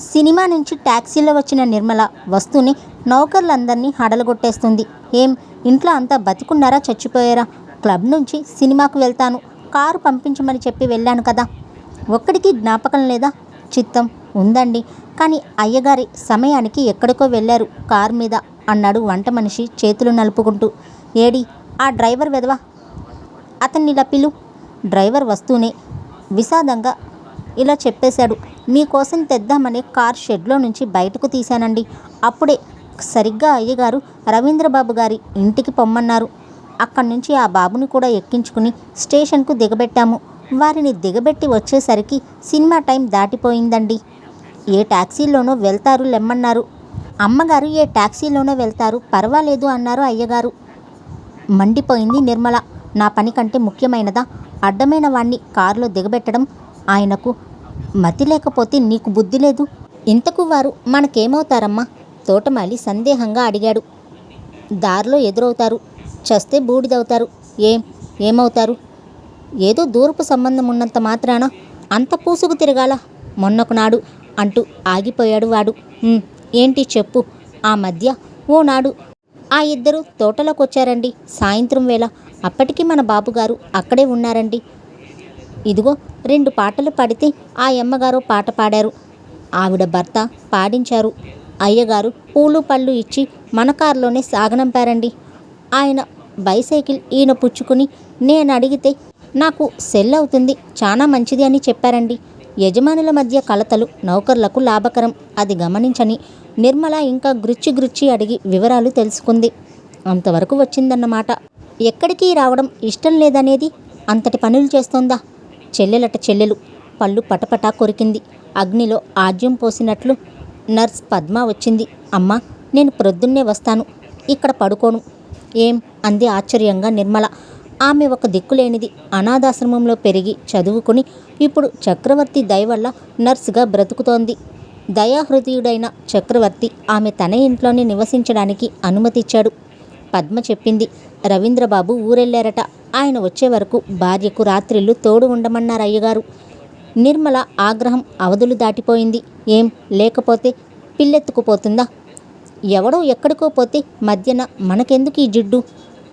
Cinema నుంచి ట్యాక్సీలో వచ్చిన నిర్మల వస్తూనే నౌకర్లందరినీ హడలగొట్టేస్తుంది. ఏం? ఇంట్లో అంతా బతికున్నారా? చచ్చిపోయారా? క్లబ్ నుంచి సినిమాకు వెళ్తాను. కారు పంపించమని చెప్పి వెళ్ళాను కదా. ఒక్కడికి జ్ఞాపకం లేదా? చిత్తం. ఉందండి. కానీ అయ్యగారి సమయానికి ఎక్కడికో వెళ్ళారు కారు మీద అన్నాడు వంట మనిషి చేతులు నలుపుకుంటూ. ఏడి ఆ డ్రైవర్ వెదవా అతన్ని లపిలు పిలు. డ్రైవర్ వస్తూనే విషాదంగా ఇలా చెప్పేశాడు. మీకోసం తెద్దామని కార్ షెడ్లో నుంచి బయటకు తీశానండి. అప్పుడే సరిగ్గా అయ్యగారు రవీంద్రబాబు గారి ఇంటికి పొమ్మన్నారు. అక్కడి నుంచి ఆ బాబుని కూడా ఎక్కించుకుని స్టేషన్కు దిగబెట్టాము. వారిని దిగబెట్టి వచ్చేసరికి సినిమా టైం దాటిపోయిందండి. ఏ ట్యాక్సీలోనో వెళ్తారు లెమ్మన్నారు. అమ్మగారు ఏ ట్యాక్సీలోనో వెళ్తారు పర్వాలేదు అన్నారు అయ్యగారు. మండిపోయింది నిర్మల. నా పని కంటే ముఖ్యమైనదా? అడ్డమైన వాణ్ణి కారులో దిగబెట్టడం ఆయనకు మతి లేకపోతే నీకు బుద్ధి లేదు. ఇంతకు వారు మనకేమవుతారమ్మా? తోటమాలి సందేహంగా అడిగాడు. దారిలో ఎదురవుతారు. చస్తే బూడిదవుతారు. ఏం? ఏమవుతారు? ఏదో దూరపు సంబంధం ఉన్నంత మాత్రాన అంత పూసుకు తిరగాల? మొన్నొకనాడు అంటూ ఆగిపోయాడు వాడు. ఏంటి చెప్పు? ఆ మధ్య ఓనాడు. ఆ ఇద్దరు తోటలోకి వచ్చారండి సాయంత్రం వేళ. అప్పటికి మన బాబుగారు అక్కడే ఉన్నారండి. ఇదిగో రెండు పాటలు పాడితే ఆ అమ్మగారు పాట పాడారు. ఆవిడ భర్త పాడించారు. అయ్యగారు పూలు పళ్ళు ఇచ్చి మన కారులోనే సాగనంపారండి. ఆయన బైసైకిల్ ఈయన పుచ్చుకుని నేను అడిగితే నాకు సెల్ అవుతుంది చాలా మంచిది అని చెప్పారండి. యజమానుల మధ్య కలతలు నౌకర్లకు లాభకరం అది గమనించని నిర్మల ఇంకా గ్రుచ్చి గ్రుచ్చి అడిగి వివరాలు తెలుసుకుంది. అంతవరకు వచ్చిందన్నమాట. ఎక్కడికి రావడం ఇష్టం లేదనేది అంతటి పనులు చేస్తోందా? చెల్లెలట చెల్లెలు. పళ్ళు పటపటా కొరికింది. అగ్నిలో ఆజ్యం పోసినట్లు నర్స్ పద్మ వచ్చింది. అమ్మా నేను ప్రొద్దున్నే వస్తాను. ఇక్కడ పడుకోను. ఏం? అంది ఆశ్చర్యంగా నిర్మల. ఆమె ఒక దిక్కులేనిది. అనాథాశ్రమంలో పెరిగి చదువుకుని ఇప్పుడు చక్రవర్తి దయ వల్ల నర్సుగా బ్రతుకుతోంది. దయాహృదయుడైన చక్రవర్తి ఆమె తన ఇంట్లోనే నివసించడానికి అనుమతిచ్చాడు. పద్మ చెప్పింది. రవీంద్రబాబు ఊరెళ్ళారట ఆయన వచ్చే వరకు భార్యకు రాత్రిళ్ళు తోడు ఉండమన్నారు అయ్యగారు. నిర్మల ఆగ్రహం అవధులు దాటిపోయింది. ఏం? లేకపోతే పిల్లెత్తుకుపోతుందా ఎవడో ఎక్కడికో పోతే మధ్యన మనకెందుకు ఈ జిడ్డు?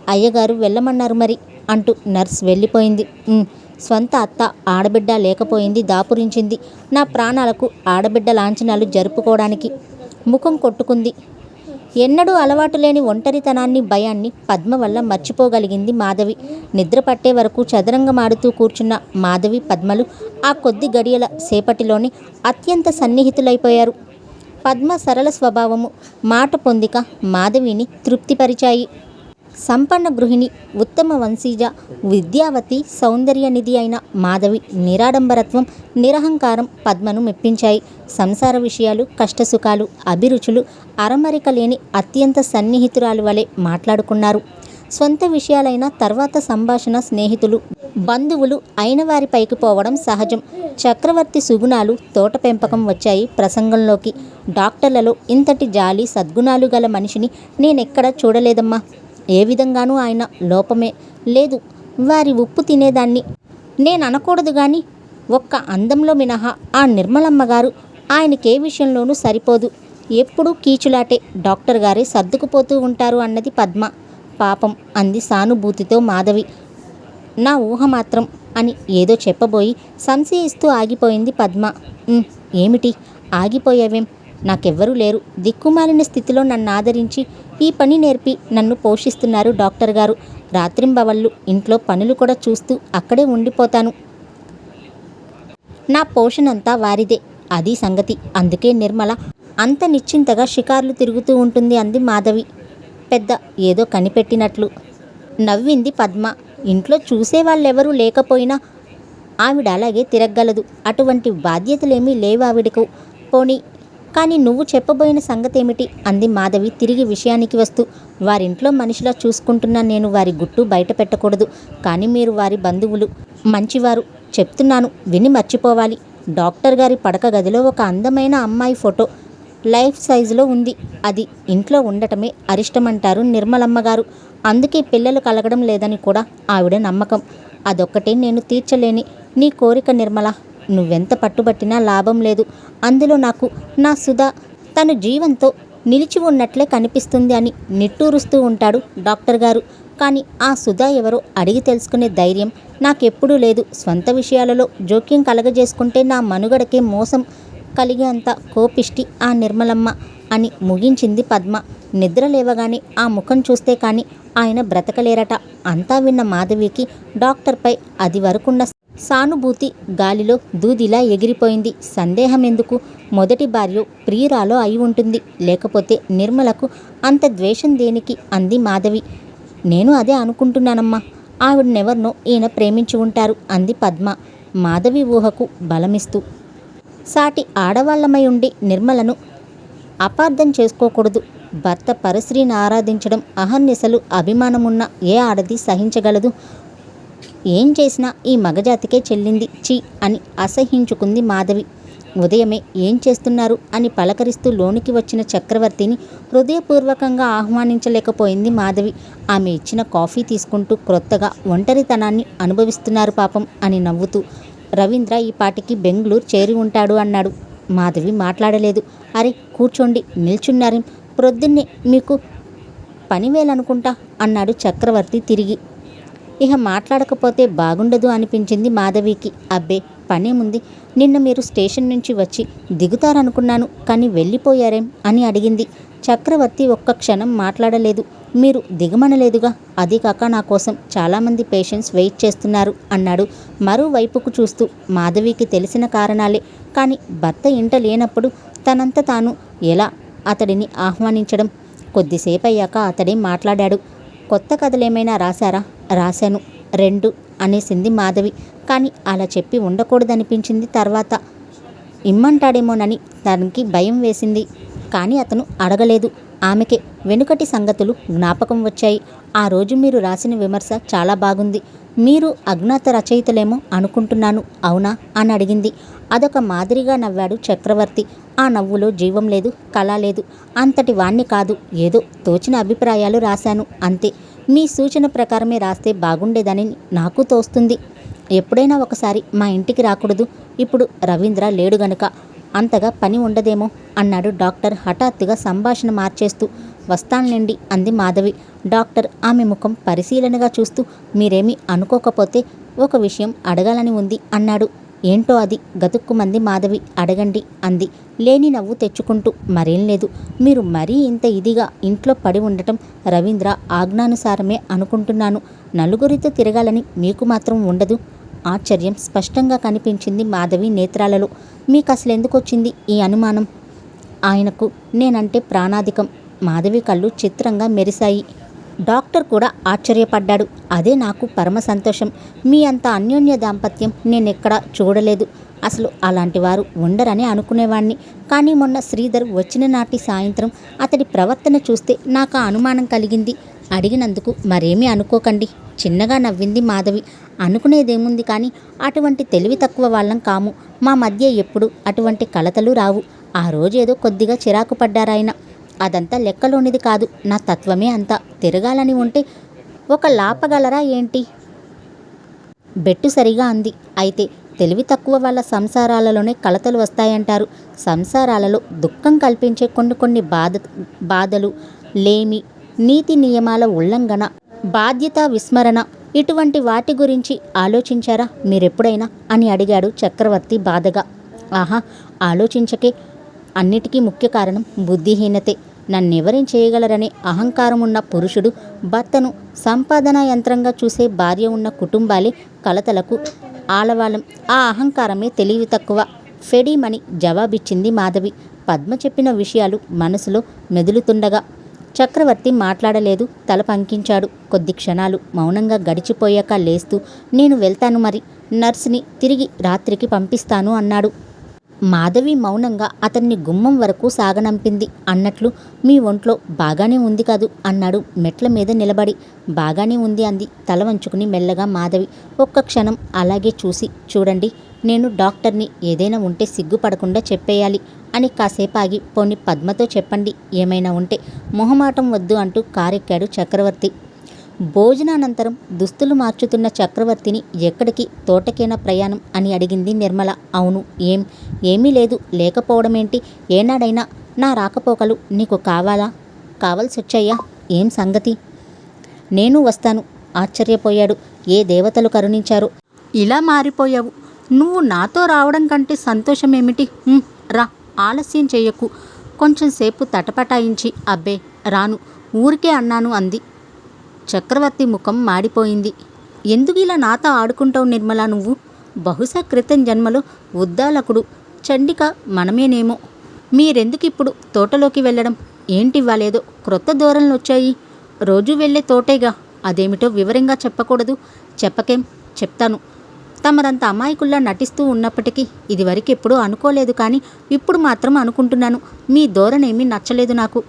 అయ్యగారు వెళ్ళమన్నారు మరి అంటూ నర్స్ వెళ్ళిపోయింది. స్వంత అత్త ఆడబిడ్డ లేకపోయింది దాపురించింది. నా ప్రాణాలకు ఆడబిడ్డ లాంఛనాలు జరుపుకోవడానికి ముఖం కొట్టుకుంది. ఎన్నడూ అలవాటు లేని ఒంటరితనాన్ని భయాన్ని పద్మ వల్ల మర్చిపోగలిగింది మాధవి. నిద్ర పట్టే వరకు చదరంగమాడుతూ కూర్చున్న మాధవి పద్మలు ఆ కొద్ది గడియల సేపటిలోనే అత్యంత సన్నిహితులైపోయారు. పద్మ సరళ స్వభావము మాట పొందిక మాధవిని తృప్తిపరిచాయి. సంపన్న గృహిణి ఉత్తమ వంశీజ విద్యావతి సౌందర్యనిధి అయిన మాధవి నిరాడంబరత్వం నిరహంకారం పద్మను మెప్పించాయి. సంసార విషయాలు కష్టసుఖాలు అభిరుచులు అరమరిక లేని అత్యంత సన్నిహితురాలు వలె మాట్లాడుకున్నారు. స్వంత విషయాలైన తర్వాత సంభాషణ స్నేహితులు బంధువులు అయిన వారి పైకి పోవడం సహజం. చక్రవర్తి సుగుణాలు తోట పెంపకం వచ్చాయి ప్రసంగంలోకి. డాక్టర్లలో ఇంతటి జాలి సద్గుణాలు గల మనిషిని నేనెక్కడ చూడలేదమ్మా. ఏ విధంగానూ ఆయన లోపమే లేదు. వారి ఉప్పు తినేదాన్ని నేను అనకూడదు కానీ ఒక్క అందంలో మినహా ఆ నిర్మలమ్మ గారు ఆయనకే విషయంలోనూ సరిపోదు. ఎప్పుడూ కీచులాటే డాక్టర్ గారే సర్దుకుపోతూ ఉంటారు అన్నది పద్మ. పాపం అంది సానుభూతితో మాధవి. నా ఊహ మాత్రం అని ఏదో చెప్పబోయి సంశయిస్తూ ఆగిపోయింది పద్మ. ఏమిటి? ఆగిపోయావేం? నాకెవ్వరూ లేరు. దిక్కుమాలిన స్థితిలో నన్ను ఆదరించి ఈ పని నేర్పి నన్ను పోషిస్తున్నారు డాక్టర్ గారు. రాత్రింబవళ్ళు ఇంట్లో పనులు కూడా చూస్తూ అక్కడే ఉండిపోతాను. నా పోషణంతా వారిదే. అది సంగతి. అందుకే నిర్మల అంత నిశ్చింతగా షికార్లు తిరుగుతూ ఉంటుంది అంది మాధవి. పెద్ద ఏదో కనిపెట్టినట్లు. నవ్వింది పద్మ. ఇంట్లో చూసేవాళ్ళెవరూ లేకపోయినా ఆవిడ అలాగే తిరగలదు అటువంటి బాధ్యతలేమీ లేవు ఆవిడకు పోనీ కానీ నువ్వు చెప్పబోయిన సంగతేమిటి? అంది మాధవి తిరిగి విషయానికి వస్తూ. వారింట్లో మనిషిలా చూసుకుంటున్నా నేను వారి గుట్టు బయట పెట్టకూడదు. కానీ మీరు వారి బంధువులు. మంచివారు. చెప్తున్నాను. విని మర్చిపోవాలి. డాక్టర్ గారి పడక గదిలో ఒక అందమైన అమ్మాయి ఫోటో. లైఫ్ సైజులో ఉంది. అది ఇంట్లో ఉండటమే అరిష్టమంటారు నిర్మలమ్మ గారు అందుకే పిల్లలు కలగడం లేదని కూడా ఆవిడ నమ్మకం. అదొక్కటే నేను తీర్చలేని నీ కోరిక నిర్మల. నువ్వెంత పట్టుబట్టినా లాభం లేదు. అందులో నాకు నా సుధా తను జీవంతో నిలిచి ఉన్నట్లే కనిపిస్తుంది అని నిట్టూరుస్తూ ఉంటాడు డాక్టర్ గారు. కానీ ఆ సుధా ఎవరో అడిగి తెలుసుకునే ధైర్యం నాకెప్పుడూ లేదు. స్వంత విషయాలలో జోక్యం కలగజేసుకుంటే నా మనుగడకే మోసం కలిగే అంత కోపిష్టి ఆ నిర్మలమ్మ అని ముగించింది పద్మ. నిద్ర లేవగానే ఆ ముఖం చూస్తే కానీ ఆయన బ్రతకలేరట. అంతా విన్న మాధవికి డాక్టర్పై అది వరకున్న సానుభూతి గాలిలో దూదిలా ఎగిరిపోయింది. సందేహం ఎందుకు మొదటి భార్య ప్రియురాలో అయి ఉంటుంది. లేకపోతే నిర్మలకు అంత ద్వేషం దేనికి? అంది మాధవి. నేను అదే అనుకుంటున్నానమ్మా. ఆవిడనెవర్నో ఈయన ప్రేమించి ఉంటారు అంది పద్మ. మాధవి ఊహకు బలమిస్తూ. సాటి ఆడవాళ్ళమై ఉండి నిర్మలను అపార్థం చేసుకోకూడదు. భర్త పరశ్రీని ఆరాధించడం అహర్నిశలు అభిమానమున్న ఏ ఆడది సహించగలదు? ఏం చేసినా ఈ మగజాతికే చెల్లింది చీ అని అసహించుకుంది మాధవి. ఉదయమే ఏం చేస్తున్నారు? అని పలకరిస్తూ లోనికి వచ్చిన చక్రవర్తిని హృదయపూర్వకంగా ఆహ్వానించలేకపోయింది మాధవి. ఆమె ఇచ్చిన కాఫీ తీసుకుంటూ క్రొత్తగా ఒంటరితనాన్ని అనుభవిస్తున్నారు పాపం అని నవ్వుతూ రవీంద్ర ఈ పాటికి బెంగళూరు చేరి ఉంటాడు అన్నాడు. మాధవి మాట్లాడలేదు. అరే కూర్చోండి నిల్చున్నారేం? ప్రొద్దున్నే మీకు పనివేలనుకుంటా అన్నాడు చక్రవర్తి తిరిగి. ఇక మాట్లాడకపోతే బాగుండదు అనిపించింది మాధవికి. అబ్బే పనేముంది నిన్న మీరు స్టేషన్ నుంచి వచ్చి దిగుతారనుకున్నాను కానీ వెళ్ళిపోయారేం? అని అడిగింది. చక్రవర్తి ఒక్క క్షణం మాట్లాడలేదు. మీరు దిగమనలేదుగా? అది కాక నా కోసం చాలామంది పేషెంట్స్ వెయిట్ చేస్తున్నారు అన్నాడు. మరోవైపుకు చూస్తూ మాధవికి తెలిసిన కారణాలే. కానీ భర్త ఇంట లేనప్పుడు తనంత తాను ఎలా అతడిని ఆహ్వానించడం? కొద్దిసేపు అయ్యాక అతడే మాట్లాడాడు. కొత్త కథలేమైనా రాశారా? రాశాను. రెండు అనేసింది మాధవి. కానీ అలా చెప్పి ఉండకూడదనిపించింది తర్వాత. ఇమ్మంటాడేమోనని తనకి భయం వేసింది. కానీ అతను అడగలేదు. ఆమెకే వెనుకటి సంగతులు జ్ఞాపకం వచ్చాయి. ఆ రోజు మీరు రాసిన విమర్శ చాలా బాగుంది. మీరు అజ్ఞాత రచయితలేమో అనుకుంటున్నాను. అవునా? అని అడిగింది. అదొక మాదిరిగా నవ్వాడు చక్రవర్తి. ఆ నవ్వులో జీవం లేదు కళ లేదు. అంతటి వాణ్ణి కాదు. ఏదో తోచిన అభిప్రాయాలు రాశాను. అంతే. మీ సూచన ప్రకారమే రాస్తే బాగుండేదని నాకు తోస్తుంది. ఎప్పుడైనా ఒకసారి మా ఇంటికి రాకూడదు. ఇప్పుడు రవీంద్ర లేడు గనుక. అంతగా పని ఉండదేమో అన్నాడు డాక్టర్ హఠాత్తుగా సంభాషణ మార్చేస్తూ. వస్తానులేండి అంది మాధవి. డాక్టర్ ఆమె ముఖం పరిశీలనగా చూస్తూ మీరేమీ అనుకోకపోతే ఒక విషయం అడగాలని ఉంది అన్నాడు. ఏంటో అది? గతుక్కుమంది మాధవి అడగండి అంది. లేని నవ్వు తెచ్చుకుంటూ మరేం లేదు. మీరు మరీ ఇంత ఇదిగా ఇంట్లో పడి ఉండటం రవీంద్ర ఆజ్ఞానుసారమే అనుకుంటున్నాను. నలుగురితో తిరగాలని మీకు మాత్రం ఉండదు. ఆశ్చర్యం స్పష్టంగా కనిపించింది మాధవి నేత్రాలలో. మీకు అసలు ఎందుకు వచ్చింది ఈ అనుమానం? ఆయనకు నేనంటే ప్రాణాధికం. మాధవి కళ్ళు చిత్రంగా మెరిశాయి. డాక్టర్ కూడా ఆశ్చర్యపడ్డాడు. అదే నాకు పరమ సంతోషం. మీ అంత అన్యోన్య దాంపత్యం నేనెక్కడా చూడలేదు. అసలు అలాంటి వారు ఉండరని అనుకునేవాణ్ణి. కానీ మొన్న శ్రీధర్ వచ్చిన నాటి సాయంత్రం అతడి ప్రవర్తన చూస్తే నాకు అనుమానం కలిగింది. అడిగినందుకు మరేమీ అనుకోకండి. చిన్నగా నవ్వింది మాధవి. అనుకునేదేముంది కానీ అటువంటి తెలివి తక్కువ వాళ్ళం కాము. మా మధ్య ఎప్పుడు అటువంటి కలతలు రావు. ఆ రోజేదో కొద్దిగా చిరాకు పడ్డారాయన. అదంతా లెక్కలోనిది కాదు. నా తత్వమే అంతా. తిరగాలని ఉంటే ఒక లాపగలరా ఏంటి? బెట్టు సరిగా అంది. అయితే తెలివి తక్కువ వాళ్ళ సంసారాలలోనే కలతలు వస్తాయంటారు. సంసారాలలో దుఃఖం కల్పించే కొన్ని కొన్ని బాధ బాధలు లేమి నీతి నియమాల ఉల్లంఘన బాధ్యత విస్మరణ ఇటువంటి వాటి గురించి ఆలోచించారా మీరెప్పుడైనా? అని అడిగాడు చక్రవర్తి బాధగా. ఆహా ఆలోచించకే అన్నిటికీ ముఖ్య కారణం బుద్ధిహీనతే. నన్నెవరేం చేయగలరనే అహంకారం ఉన్న పురుషుడు భర్తను సంపాదన యంత్రంగా చూసే భార్య ఉన్న కుటుంబాలే కలతలకు ఆలవాలం ఆ అహంకారమే తెలివి తక్కువ. ఫెడీమని జవాబిచ్చింది మాధవి. పద్మ చెప్పిన విషయాలు మనసులో మెదులుతుండగా చక్రవర్తి మాట్లాడలేదు. తల పంకించాడు. కొద్ది క్షణాలు మౌనంగా గడిచిపోయాక లేస్తూ నేను వెళ్తాను మరి. నర్స్ని తిరిగి రాత్రికి పంపిస్తాను అన్నాడు. మాధవి మౌనంగా అతన్ని గుమ్మం వరకు సాగనంపింది. అన్నట్లు మీ ఒంట్లో బాగానే ఉంది కాదు అన్నాడు మెట్ల మీద నిలబడి. బాగానే ఉంది అంది తల వంచుకుని మెల్లగా మాధవి. ఒక్క క్షణం అలాగే చూసి చూడండి నేను డాక్టర్ని ఏదైనా ఉంటే సిగ్గుపడకుండా చెప్పేయాలి అని కాసేపు ఆగి పోని పద్మతో చెప్పండి ఏమైనా ఉంటే మొహమాటం వద్దు అంటూ కారెక్కాడు చక్రవర్తి. భోజనానంతరం దుస్తులు మార్చుతున్న చక్రవర్తిని ఎక్కడికి తోటకేనా ప్రయాణం అని అడిగింది నిర్మల. అవును ఏం ఏమీ లేదు. లేకపోవడమేంటి? ఏనాడైనా నా రాకపోకలు నీకు కావాలా? కావాల్సి వచ్చాయా ఏం సంగతి? నేను వస్తాను. ఆశ్చర్యపోయాడు. ఏ దేవతలు కరుణించారు? ఇలా మారిపోయావు. నువ్వు నాతో రావడం కంటే సంతోషమేమిటి? రా ఆలస్యం చేయకు. కొంచెం సేపు తటపటాయించి అబ్బే రాను ఊరికే అన్నాను అంది. చక్రవర్తి ముఖం మాడిపోయింది. ఎందుకు ఇలా నాతో ఆడుకుంటావు నిర్మల నువ్వు? బహుశా క్రితం జన్మలో ఉద్దాలకుడు చండిక మనమేనేమో. మీరెందుకు ఇప్పుడు తోటలోకి వెళ్ళడం? ఏంటివ్వాలేదో? క్రొత్త ధోరణులు వచ్చాయి. రోజూ వెళ్ళే తోటేగా. అదేమిటో వివరంగా చెప్పకూడదు. చెప్పకేం? చెప్తాను. తమరంత అమాయకుల్లా నటిస్తూ ఉన్నప్పటికీ ఇదివరకు ఎప్పుడూ అనుకోలేదు కానీ ఇప్పుడు మాత్రం అనుకుంటున్నాను. మీ ధోరణేమీ నచ్చలేదు నాకు.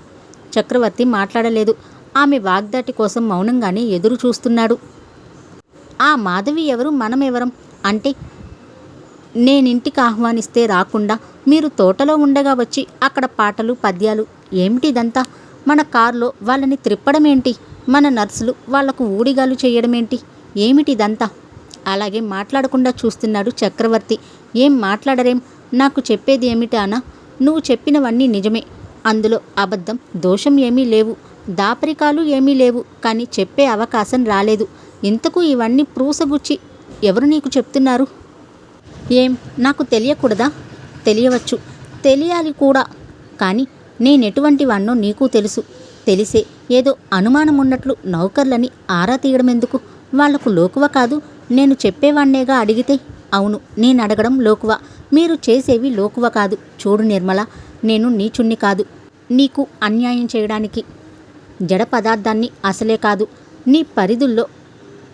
చక్రవర్తి మాట్లాడలేదు. ఆమె వాగ్దాటి కోసం మౌనంగానే ఎదురు చూస్తున్నాడు. ఆ మాధవి ఎవరు? మనమెవరం? అంటే నేనింటికి ఆహ్వానిస్తే రాకుండా మీరు తోటలో ఉండగా వచ్చి అక్కడ పాటలు పద్యాలు ఏమిటిదంతా? మన కారులో వాళ్ళని త్రిప్పడమేంటి? మన నర్సులు వాళ్ళకు ఊడిగాలు చేయడమేంటి? ఏమిటిదంతా? అలాగే మాట్లాడకుండా చూస్తున్నాడు చక్రవర్తి. ఏం మాట్లాడరేం? నాకు చెప్పేది ఏమిటి నువ్వు చెప్పినవన్నీ నిజమే. అందులో అబద్ధం దోషం ఏమీ లేవు. దాపరికాలు ఏమీ లేవు కానీ చెప్పే అవకాశం రాలేదు. ఇంతకు ఇవన్నీ ప్రూసగుచ్చి ఎవరు నీకు చెప్తున్నారు? ఏం నాకు తెలియకూడదా? తెలియవచ్చు. తెలియాలి కూడా. కానీ నేనెటువంటి వాణ్ణో నీకు తెలుసు. తెలిసే ఏదో అనుమానం ఉన్నట్లు నౌకర్లని ఆరా తీయడం ఎందుకు వాళ్ళకు లోకువ కాదు. నేను చెప్పేవాణ్ణేగా అడిగితే అవును నేను అడగడం లోకువ. మీరు చేసేవి లోకువ కాదు. చూడు నిర్మల నేను నీచుణ్ణి కాదు. నీకు అన్యాయం చేయడానికి జడ పదార్థాన్ని అసలే కాదు నీ పరిధుల్లో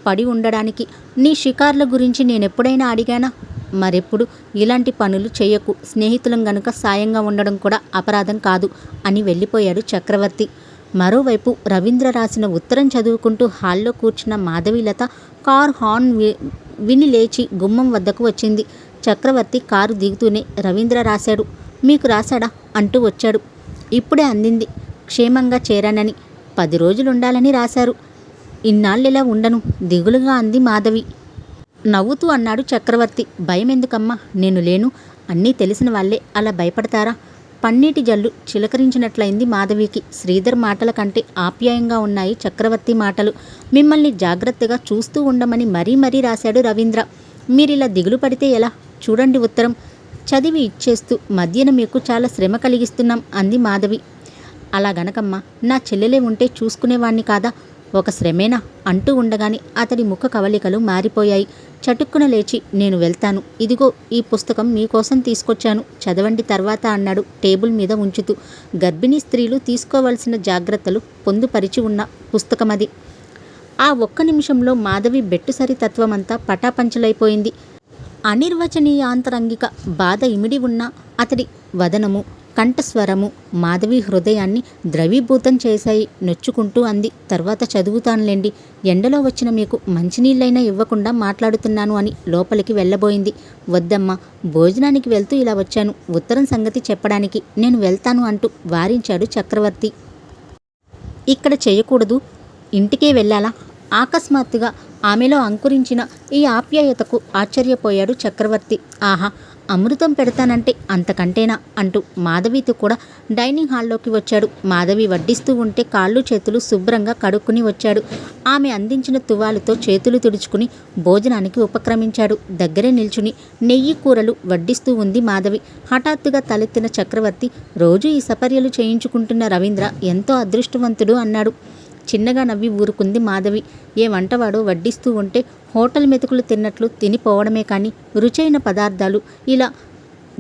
పడి ఉండడానికి నీ షికార్ల గురించి నేనెప్పుడైనా అడిగానా? మరెప్పుడు ఇలాంటి పనులు చేయకు. స్నేహితులం గనుక సాయంగా ఉండడం కూడా అపరాధం కాదు అని వెళ్ళిపోయాడు చక్రవర్తి. మరోవైపు రవీంద్ర రాసిన ఉత్తరం చదువుకుంటూ హాల్లో కూర్చున్న మాధవీలత కార్ హార్న్ వి- విని లేచి గుమ్మం వద్దకు వచ్చింది. చక్రవర్తి కారు దిగుతూనే రవీంద్ర రాశాడు. మీకు రాశాడా? అంటూ వచ్చాడు. ఇప్పుడే అందింది. క్షేమంగా చేరానని. పది రోజులుండాలని రాశారు. ఇన్నాళ్ళిలా ఉండను? దిగులుగా అంది మాధవి. నవ్వుతూ అన్నాడు చక్రవర్తి. భయం ఎందుకమ్మా నేను లేను. అన్నీ తెలిసిన వాళ్ళే. అలా భయపడతారా? పన్నీటి జల్లు చిలకరించినట్లయింది మాధవికి. శ్రీధర్ మాటల కంటే ఆప్యాయంగా ఉన్నాయి చక్రవర్తి మాటలు. మిమ్మల్ని జాగ్రత్తగా చూస్తూ ఉండమని మరీ మరీ రాశాడు రవీంద్ర. మీరిలా దిగులు పడితే ఎలా? చూడండి ఉత్తరం. చదివి ఇచ్చేస్తూ మధ్యన మీకు చాలా శ్రమ కలిగిస్తున్నాం అంది మాధవి. అలా గనకమ్మా నా చెల్లెలే ఉంటే చూసుకునేవాణ్ణి కాదా? ఒక శ్రమేనా? అంటూ ఉండగానే అతడి ముఖ కవలికలు మారిపోయాయి. చటుక్కున లేచి నేను వెళ్తాను. ఇదిగో ఈ పుస్తకం మీకోసం తీసుకొచ్చాను. చదవండి తర్వాత అన్నాడు టేబుల్ మీద ఉంచుతూ. గర్భిణీ స్త్రీలు తీసుకోవలసిన జాగ్రత్తలు పొందుపరిచి ఉన్న పుస్తకమది. ఆ ఒక్క నిమిషంలో మాధవి బెట్టుసరి తత్వమంతా పటాపంచలైపోయింది. అనిర్వచనీయాంతరంగిక బాధ ఇమిడి ఉన్న అతడి వదనము కంఠస్వరము మాధవి హృదయాన్ని ద్రవీభూతం చేశాయి నొచ్చుకుంటూ అంది. తర్వాత చదువుతానులేండి. ఎండలో వచ్చిన మీకు మంచినీళ్ళైనా ఇవ్వకుండా మాట్లాడుతున్నాను అని లోపలికి వెళ్ళబోయింది. వద్దమ్మా భోజనానికి వెళ్తూ ఇలా వచ్చాను. ఉత్తరం సంగతి చెప్పడానికి నేను వెళ్తాను అంటూ వారించాడు చక్రవర్తి. ఇక్కడ చేయకూడదు. ఇంటికే వెళ్ళాలా? అకస్మాత్తుగా ఆమెలో అంకురించిన ఈ ఆప్యాయతకు ఆశ్చర్యపోయాడు చక్రవర్తి. ఆహా అమృతం పెడతానంటే అంతకంటేనా అంటూ మాధవితో కూడా డైనింగ్ హాల్లోకి వచ్చాడు. మాధవి వడ్డిస్తూ ఉంటే కాళ్ళు చేతులు శుభ్రంగా కడుక్కుని వచ్చాడు. ఆమె అందించిన తువాలుతో చేతులు తుడుచుకుని భోజనానికి ఉపక్రమించాడు. దగ్గరే నిల్చుని నెయ్యి కూరలు వడ్డిస్తూ ఉంది మాధవి. హఠాత్తుగా తలెత్తిన చక్రవర్తి రోజు ఈ సపర్యలు చేయించుకుంటున్న రవీంద్ర ఎంతో అదృష్టవంతుడు అన్నాడు. చిన్నగా నవ్వి ఊరుకుంది మాధవి. ఏ వంటవాడో వడ్డిస్తూ ఉంటే హోటల్ మెతుకులు తిన్నట్లు తినిపోవడమే కానీ రుచైన పదార్థాలు. ఇలా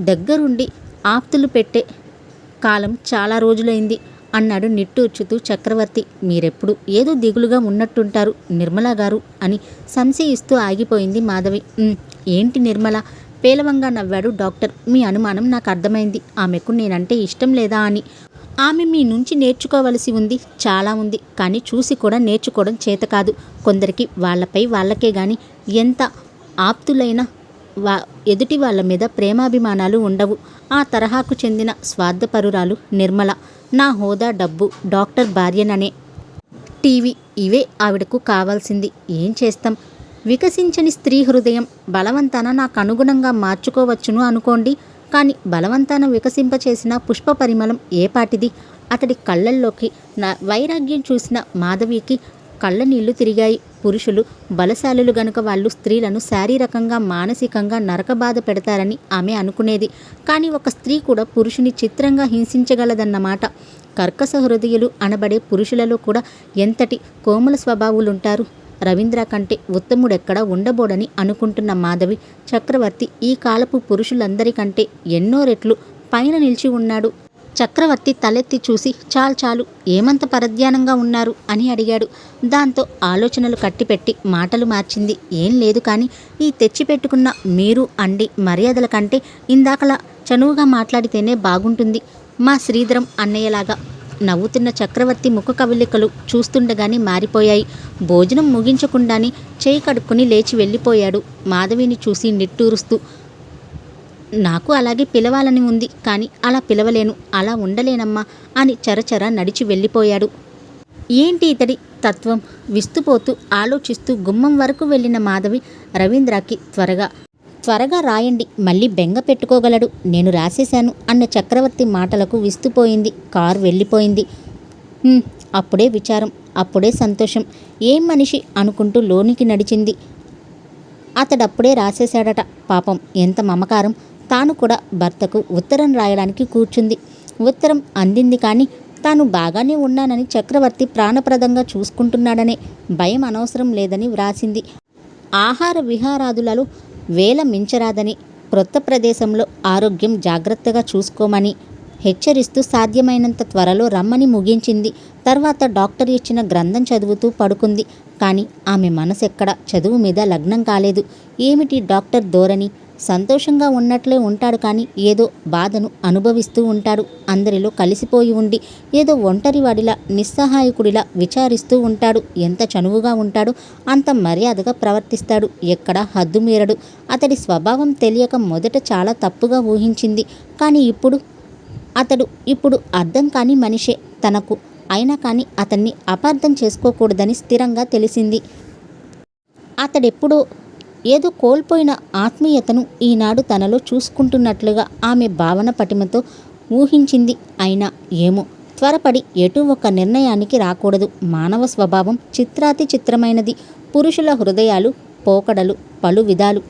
దగ్గరుండి ఆప్తులు పెట్టే కాలం చాలా రోజులైంది అన్నాడు నిట్టూర్చుతూ చక్రవర్తి. మీరెప్పుడు ఏదో దిగులుగా ఉన్నట్టుంటారు నిర్మలా గారు అని సంశయిస్తూ ఆగిపోయింది మాధవి. ఏంటి నిర్మల? పేలవంగా నవ్వాడు డాక్టర్. మీ అనుమానం నాకు అర్థమైంది. ఆమెకు నేనంటే ఇష్టం లేదా అని. ఆమె మీ నుంచి నేర్చుకోవలసి ఉంది. చాలా ఉంది. కానీ చూసి కూడా నేర్చుకోవడం చేత కాదు. కొందరికి వాళ్ళపై వాళ్ళకే గాని ఎంత ఆప్తులైన వా ఎదుటి వాళ్ళ మీద ప్రేమాభిమానాలు ఉండవు. ఆ తరహాకు చెందిన స్వార్థపరురాలు నిర్మల నా హోదా డబ్బు డాక్టర్ భార్యననే. టీవీ ఇవే ఆవిడకు కావాల్సింది. ఏం చేస్తాం? వికసించని స్త్రీ హృదయం బలవంతాన నాకు అనుగుణంగా మార్చుకోవచ్చును అనుకోండి. కానీ బలవంతాన వికసింపచేసిన పుష్ప పరిమళం ఏపాటిది అతడి కళ్ళల్లోకి నా వైరాగ్యం చూసిన మాధవికి కళ్ళ నీళ్ళు తిరిగాయి. పురుషులు బలశాలులు గనుక వాళ్ళు స్త్రీలను శారీరకంగా మానసికంగా నరకబాధ పెడతారని ఆమె అనుకునేది. కానీ ఒక స్త్రీ కూడా పురుషుని చిత్రంగా హింసించగలదన్నమాట. కర్కశ హృదయులు అనబడే పురుషులలో కూడా ఎంతటి కోమల స్వభావులుంటారు? రవీంద్ర కంటే ఉత్తముడెక్కడా ఉండబోడని అనుకుంటున్న మాధవి చక్రవర్తి ఈ కాలపు పురుషులందరికంటే ఎన్నో రెట్లు పైన నిలిచి ఉన్నాడు. చక్రవర్తి తలెత్తి చూసి చాలు చాలు ఏమంత పరధ్యానంగా ఉన్నారు అని అడిగాడు. దాంతో ఆలోచనలు కట్టిపెట్టి మాటలు మార్చింది. ఏం లేదు కానీ ఈ తెచ్చిపెట్టుకున్న మీరు అండి మర్యాదల కంటే ఇందాకలా చనువుగా మాట్లాడితేనే బాగుంటుంది. మా శ్రీధరం అన్నయ్యలాగా నవ్వుతున్న చక్రవర్తి ముఖ కవలికలు చూస్తుండగానే మారిపోయాయి. భోజనం ముగించకుండానే చేయి కడుక్కుని లేచి వెళ్ళిపోయాడు. మాధవిని చూసి నిట్టూరుస్తూ నాకు అలాగే పిలవాలని ఉంది కానీ అలా పిలవలేను అలా ఉండలేనమ్మా అని చరచర నడిచి వెళ్ళిపోయాడు. ఏంటి ఇతడి తత్వం? విస్తుపోతూ ఆలోచిస్తూ గుమ్మం వరకు వెళ్ళిన మాధవి రవీంద్రకి త్వరగా త్వరగా రాయండి మళ్ళీ బెంగ పెట్టుకోగలడు. నేను రాసేశాను అన్న చక్రవర్తి మాటలకు విస్తుపోయింది కారు వెళ్ళిపోయింది. అప్పుడే విచారం అప్పుడే సంతోషం. ఏం మనిషి అనుకుంటూ లోనికి నడిచింది? అతడప్పుడే రాసేశాడట పాపం ఎంత మమకారం. తాను కూడా భర్తకు ఉత్తరం రాయడానికి కూర్చుంది. ఉత్తరం అందింది కానీ తాను బాగానే ఉన్నానని చక్రవర్తి ప్రాణప్రదంగా చూసుకుంటున్నాడనే భయం అనవసరం లేదని వ్రాసింది. ఆహార విహారాదులలో వేల మించరాదని క్రొత్త ప్రదేశంలో ఆరోగ్యం జాగ్రత్తగా చూసుకోమని హెచ్చరిస్తూ సాధ్యమైనంత త్వరలో రమ్మని ముగించింది. తర్వాత డాక్టర్ ఇచ్చిన గ్రంథం చదువుతూ పడుకుంది. కానీ ఆమె మనసెక్కడ చదువు మీద లగ్నం కాలేదు. ఏమిటి డాక్టర్ ధోరణి? సంతోషంగా ఉన్నట్లే ఉంటాడు కానీ ఏదో బాధను అనుభవిస్తూ ఉంటాడు. అందరిలో కలిసిపోయి ఉండి ఏదో ఒంటరివాడిలా నిస్సహాయకుడిలా విచారిస్తూ ఉంటాడు. ఎంత చనువుగా ఉంటాడో అంత మర్యాదగా ప్రవర్తిస్తాడు. ఎక్కడా హద్దుమీరడు అతడి స్వభావం తెలియక మొదట చాలా తప్పుగా ఊహించింది. కానీ ఇప్పుడు అతడు ఇప్పుడు అర్థం కాని మనిషే. తనకు అయినా కానీ అతన్ని అపార్థం చేసుకోకూడదని స్థిరంగా తెలిసింది. అతడెప్పుడో ఏదో కోల్పోయిన ఆత్మీయతను ఈనాడు తనలో చూసుకుంటున్నట్లుగా ఆమె భావన పటిమతో ఊహించింది అయినా ఏమో. త్వరపడి ఎటు ఒక నిర్ణయానికి రాకూడదు. మానవ స్వభావం చిత్రాతి చిత్రమైనది. పురుషుల హృదయాలు పోకడలు పలు విధాలు.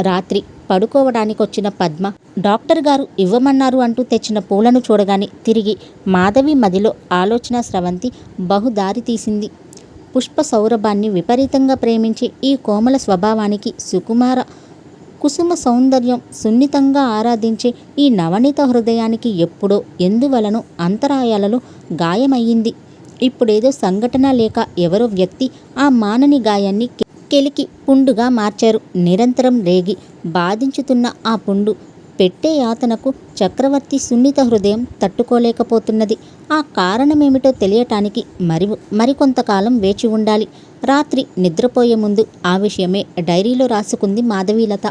రాత్రి పడుకోవడానికొచ్చిన పద్మ డాక్టర్ గారు ఇవ్వమన్నారు అంటూ తెచ్చిన పూలను చూడగానే తిరిగి మాధవి మదిలో ఆలోచన స్రవంతి బహుదారి తీసింది. పుష్ప సౌరభాన్ని విపరీతంగా ప్రేమించే ఈ కోమల స్వభావానికి సుకుమార కుసుమ సౌందర్యం సున్నితంగా ఆరాధించే ఈ నవనీత హృదయానికి ఎప్పుడో ఎందువలన అంతరాయాలలో గాయమయ్యింది. ఇప్పుడేదో సంఘటన లేక ఎవరో వ్యక్తి ఆ మానని గాయాన్ని కెలికి పుండుగా మార్చారు. నిరంతరం రేగి బాధించుతున్న ఆ పుండు పెట్టే యాతనకు చక్రవర్తి సున్నిత హృదయం తట్టుకోలేకపోతున్నది. ఆ కారణమేమిటో తెలియటానికి మరి మరికొంతకాలం వేచి ఉండాలి. రాత్రి నిద్రపోయే ముందు ఆ విషయమే డైరీలో రాసుకుంది మాధవీలత.